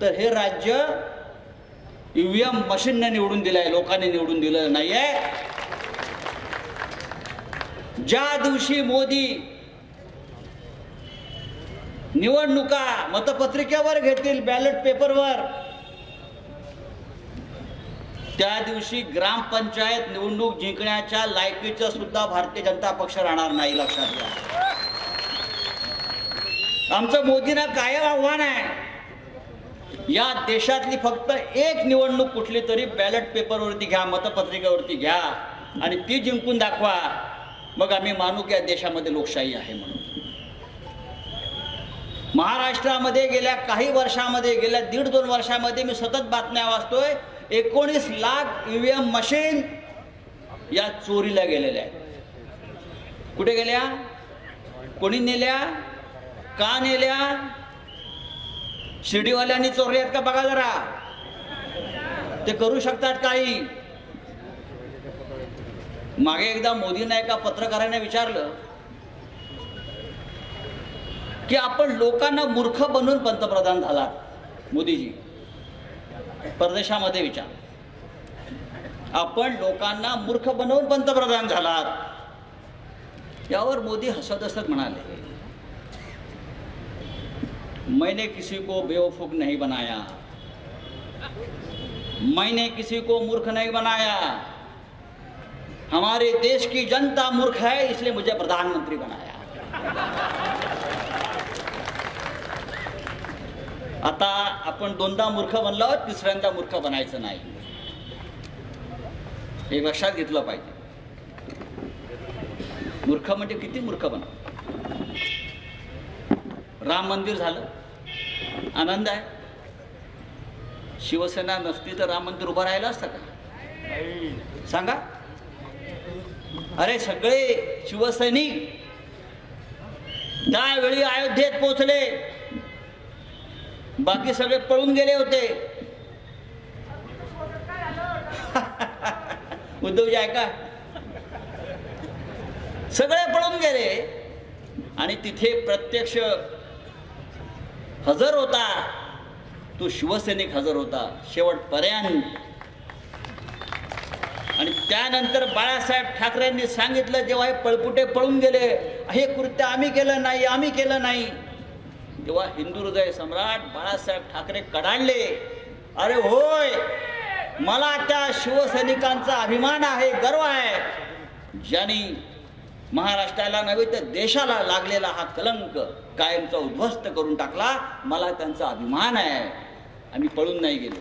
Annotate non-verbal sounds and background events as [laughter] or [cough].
तर हे राज्य ईव्हीएम मशीनने निवडून दिलंय लोकांनी निवडून दिलं नाहीये. ज्या दिवशी मोदी निवडणुका मतपत्रिकेवर घेतील बॅलेट पेपरवर त्या दिवशी ग्रामपंचायत निवडणूक जिंकण्याच्या लायकीचं सुद्धा भारतीय जनता पक्ष राहणार नाही लक्षात घ्या. आमचं मोदींना कायम आव्हान आहे. या देशातली फक्त एक निवडणूक कुठली तरी बॅलेट पेपरवरती घ्या मतपत्रिकेवरती घ्या आणि ती जिंकून दाखवा. मग आम्ही मानू की या देशामध्ये लोकशाही आहे म्हणून. महाराष्ट्रामध्ये गेल्या काही वर्षामध्ये गेल्या दीड दोन वर्षामध्ये मी सतत बातम्या वाचतोय एकोणीस लाख ईव्हीएम मशीन या चोरीला गेलेल्या आहेत. कुठे गेल्या? कोणी नेल्या? का नेल्या? शिर्डीवाल्यांनी चोरले आहेत का बघा जरा. ते करू शकतात काही. मागे एकदा मोदींना एका पत्रकाराने विचारलं की आपण लोकांना मूर्ख बनवून पंतप्रधान झालात मोदीजी. परदेशामध्ये विचार. आपण लोकांना मूर्ख बनवून पंतप्रधान झालात. यावर मोदी हसत हसत म्हणाले. मैंने किसी को बेवकूफ नहीं बनाया। मैंने किसी को मूर्ख नहीं बनाया। हमारे देश की जनता मूर्ख है इसलिए मुझे प्रधानमंत्री बनाया। आता आपण दोनदा मूर्ख बनलो तिसऱ्यांदा मूर्ख बनायचं नाही। हे लक्षात घेतलं पाहिजे। मूर्ख म्हणजे किती मूर्ख बना? राम मंदिर झालं आनंद आहे? शिवसेना नसती तर राम मंदिर उभं राहिलं असतं का? सांगा. अरे सगळे शिवसैनिक त्यावेळी अयोध्येत पोहोचले. बाकी सगळे पळून गेले होते. [laughs] उद्धवजी ऐका. सगळे पळून गेले. आणि तिथे प्रत्यक्ष हजर होता. तो शिवसैनिक हजर होता. शेवटपर्यंत. आणि त्यानंतर बाळासाहेब ठाकरेंनी सांगितलं जेव्हा हे पळपुटे पळून गेले हे कृत्य आम्ही केलं नाही आम्ही केलं नाही. तेव्हा हिंदू हृदय सम्राट बाळासाहेब ठाकरे कडाडले. अरे होय मला त्या शिवसैनिकांचा अभिमान आहे गर्व आहे. ज्यांनी महाराष्ट्राला नव्हे तर देशाला लागलेला हा कलंक कायमचा उद्ध्वस्त करून टाकला. मला त्यांचा अभिमान आहे. आम्ही पळून नाही गेलो.